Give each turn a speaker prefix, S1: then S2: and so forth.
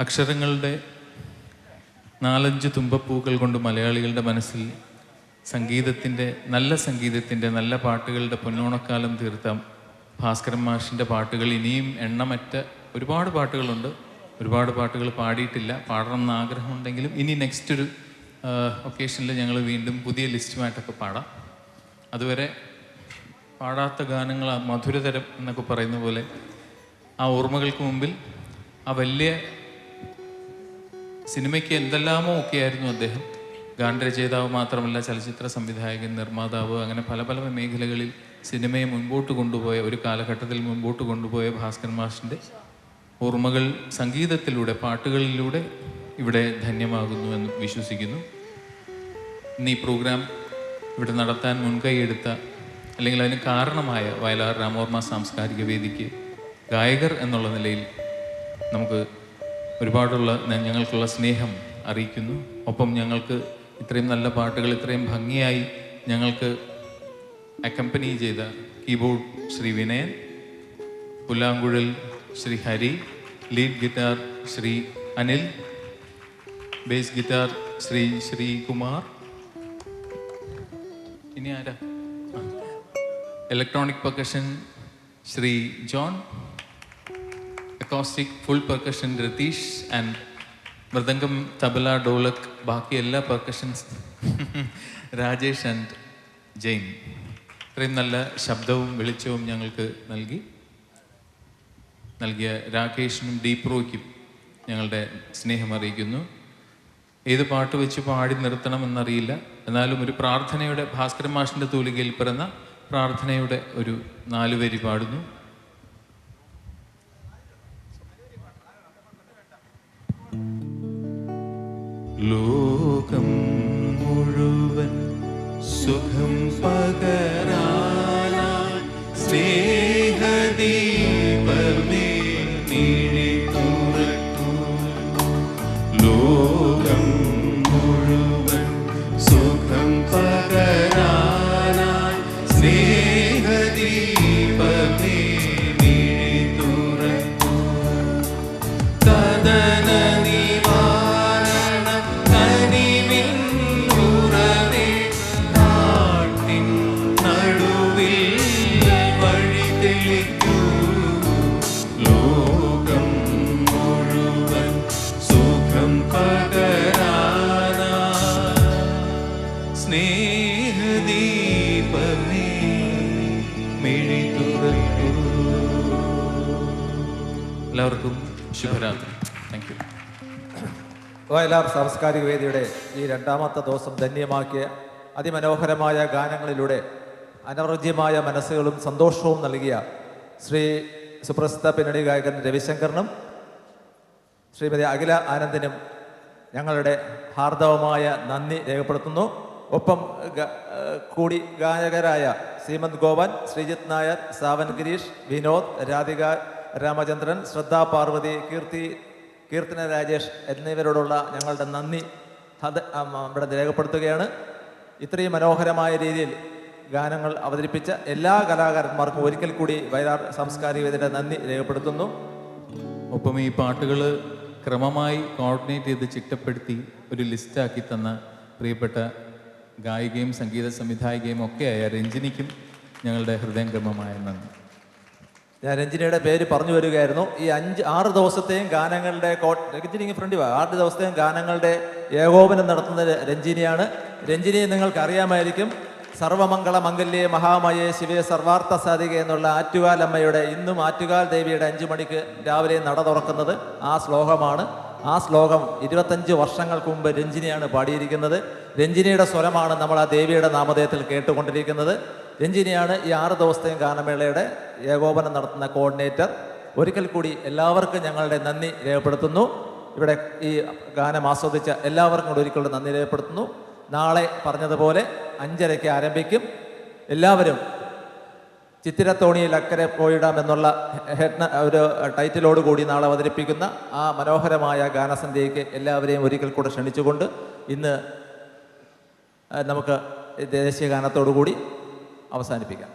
S1: അക്ഷരങ്ങളുടെ നാലഞ്ച് തുമ്പപ്പൂക്കൾ കൊണ്ട് മലയാളികളുടെ മനസ്സിൽ സംഗീതത്തിന്റെ നല്ല സംഗീതത്തിന്റെ നല്ല പാട്ടുകളുടെ പൊന്നോണക്കാലം തീർത്ത ഭാസ്കരൻ മാഷിന്റെ പാട്ടുകൾ ഇനിയും എണ്ണമറ്റ ഒരുപാട് പാട്ടുകളുണ്ട്. ഒരുപാട് പാട്ടുകൾ പാടിയിട്ടില്ല. പാടണം എന്ന് ആഗ്രഹമുണ്ടെങ്കിലും ഇനി നെക്സ്റ്റ് ഒരു ഒക്കേഷനിൽ ഞങ്ങൾ വീണ്ടും പുതിയ ലിസ്റ്റുമായിട്ടൊക്കെ പാടാം. അതുവരെ പാടാത്ത ഗാനങ്ങൾ മധുരതരം എന്നൊക്കെ പറയുന്ന പോലെ ആ ഓർമ്മകൾക്ക് മുമ്പിൽ ആ വലിയ സിനിമയ്ക്ക് എന്തെല്ലാമോ ഒക്കെയായിരുന്നു അദ്ദേഹം. ഗാനരചയിതാവ് മാത്രമല്ല ചലച്ചിത്ര സംവിധായകൻ നിർമ്മാതാവ് അങ്ങനെ പല പല മേഖലകളിൽ സിനിമയെ മുൻപോട്ട് കൊണ്ടുപോയ ഒരു കാലഘട്ടത്തിൽ മുൻപോട്ട് കൊണ്ടുപോയ ഭാസ്കർ മാഷിന്റെ ഓർമ്മകൾ സംഗീതത്തിലൂടെ പാട്ടുകളിലൂടെ ഇവിടെ ധന്യമാകുന്നു എന്ന് വിശ്വസിക്കുന്നു. ഇന്ന് ഈ പ്രോഗ്രാം ഇവിടെ നടത്താൻ മുൻകൈയെടുത്ത അല്ലെങ്കിൽ അതിന് കാരണമായ വയലാർ രാമോർമ്മ സാംസ്കാരിക വേദിക്ക് ഗായകർ എന്നുള്ള നിലയിൽ നമുക്ക് ഒരുപാടുള്ള ഞങ്ങൾക്കുള്ള സ്നേഹം അറിയിക്കുന്നു. ഒപ്പം ഞങ്ങൾക്ക് ഇത്രയും നല്ല പാട്ടുകൾ ഇത്രയും ഭംഗിയായി ഞങ്ങൾക്ക് അക്കമ്പനി ചെയ്ത keyboard Shri Vinayan പുല്ലാങ്കുഴൽ Shri Hari lead guitar Shri Anil bass guitar Shri Sreekumar ഇനി ആരാ? Electronic percussion Shri John. Acoustic full percussion Ratheesh and mridangam tabla dholak ബാക്കി എല്ലാ പെർക്കഷൻസ് രാജേഷ് ആൻഡ് ജെയിൻ ഇത്രയും നല്ല ശബ്ദവും വെളിച്ചവും ഞങ്ങൾക്ക് നൽകി. നൽകിയ രാകേഷിനും ഡീപ്രോയ്ക്കും ഞങ്ങളുടെ സ്നേഹം അറിയിക്കുന്നു. ഏത് പാട്ട് വെച്ച് പാടി നിർത്തണമെന്നറിയില്ല. എന്നാലും ഒരു പ്രാർത്ഥനയുടെ ഭാസ്കരമാഷിന്റെ തൂലികയിൽ പിറന്ന പ്രാർത്ഥനയുടെ ഒരു നാലുവരി പാടുന്നു. ലോകം മുഴുവൻ സുഖം പകരാനായി തുറക്കൂ എല്ലാവർക്കും ശുഭരാത്രി. താങ്ക് യു
S2: വയലാർ സാംസ്കാരിക വേദിയുടെ ഈ രണ്ടാമത്തെ ദിവസം ധന്യമാക്കിയ അതിമനോഹരമായ ഗാനങ്ങളിലൂടെ അനവർജ്യമായ മനസ്സുകളും സന്തോഷവും നൽകിയ ശ്രീ സുപ്രസിദ്ധ പിന്നണി ഗായകൻ രവിശങ്കറിനും ശ്രീമതി അഖില ആനന്ദിനും ഞങ്ങളുടെ ഹാർദവമായ നന്ദി രേഖപ്പെടുത്തുന്നു. ഒപ്പം കൂടി ഗായകരായ ശ്രീമന്ത് ഗോവൻ ശ്രീജിത്ത് നായർ സാവൻ ഗിരീഷ് വിനോദ് രാധിക രാമചന്ദ്രൻ ശ്രദ്ധ പാർവതി കീർത്തി കീർത്തന രാജേഷ് എന്നിവരോടുള്ള ഞങ്ങളുടെ നന്ദി. ഇവിടെ രേഖപ്പെടുത്തുകയാണ്. ഇത്രയും മനോഹരമായ രീതിയിൽ ഗാനങ്ങൾ അവതരിപ്പിച്ച എല്ലാ കലാകാരന്മാർക്കും ഒരിക്കൽ കൂടി വയലാർ സാംസ്കാരിക വേദിയുടെ നന്ദി രേഖപ്പെടുത്തുന്നു.
S1: ഒപ്പം ഈ പാട്ടുകൾ ക്രമമായി കോർഡിനേറ്റ് ചെയ്ത് ചിട്ടപ്പെടുത്തി ഒരു ലിസ്റ്റാക്കി തന്ന പ്രിയപ്പെട്ട ഗായികയും സംഗീത സംവിധായികയും ആയ രഞ്ജിനിക്കും ഞങ്ങളുടെ ഹൃദയംഗമമായ നന്ദി.
S2: ഞാൻ രഞ്ജിനിയുടെ പേര് പറഞ്ഞു വരികയായിരുന്നു. ഈ അഞ്ച് ആറ് ദിവസത്തെയും ഗാനങ്ങളുടെ രഞ്ജിനി ഫ്രണ്ട് ആറ് ദിവസത്തെയും ഗാനങ്ങളുടെ ഏകോപനം നടത്തുന്ന രഞ്ജിനിയാണ്. രഞ്ജിനിയെ നിങ്ങൾക്ക് അറിയാമായിരിക്കും സർവമംഗള മംഗല്യേ മഹാമയേ ശിവേ സർവാർത്ഥ സാധിക എന്നുള്ള ആറ്റുകാൽ അമ്മയുടെ ഇന്നും ആറ്റുകാൽ ദേവിയുടെ അഞ്ചു മണിക്ക് രാവിലെ നട തുറക്കുന്നത് ആ ശ്ലോകമാണ്. ആ ശ്ലോകം ഇരുപത്തഞ്ച് വർഷങ്ങൾക്ക് മുമ്പ് രഞ്ജിനിയാണ് പാടിയിരിക്കുന്നത്. രഞ്ജിനിയുടെ സ്വരമാണ് നമ്മൾ ആ ദേവിയുടെ നാമധേയത്തിൽ കേട്ടുകൊണ്ടിരിക്കുന്നത്. രഞ്ജിനിയാണ് ഈ ആറ് ദിവസത്തെയും ഗാനമേളയുടെ ഏകോപനം നടത്തുന്ന കോർഡിനേറ്റർ. ഒരിക്കൽ കൂടി എല്ലാവർക്കും ഞങ്ങളുടെ നന്ദി രേഖപ്പെടുത്തുന്നു. ഇവിടെ ഈ ഗാനം ആസ്വദിച്ച എല്ലാവർക്കും കൂടി ഒരിക്കൽ നന്ദി രേഖപ്പെടുത്തുന്നു. നാളെ പറഞ്ഞതുപോലെ അഞ്ചരയ്ക്ക് ആരംഭിക്കും. എല്ലാവരും ചിത്തിരത്തോണിയിൽ അക്കരെ പോയിടാം എന്നുള്ള ഹെഡ് ഒരു ടൈറ്റിലോട് കൂടി നാളെ അവതരിപ്പിക്കുന്ന ആ മനോഹരമായ ഗാനസന്ധ്യയ്ക്ക് എല്ലാവരെയും ഒരിക്കൽ കൂടെ ക്ഷണിച്ചുകൊണ്ട് ഇന്ന് നമുക്ക് ദേശീയ ഗാനത്തോടു കൂടി അവസാനിപ്പിക്കാം.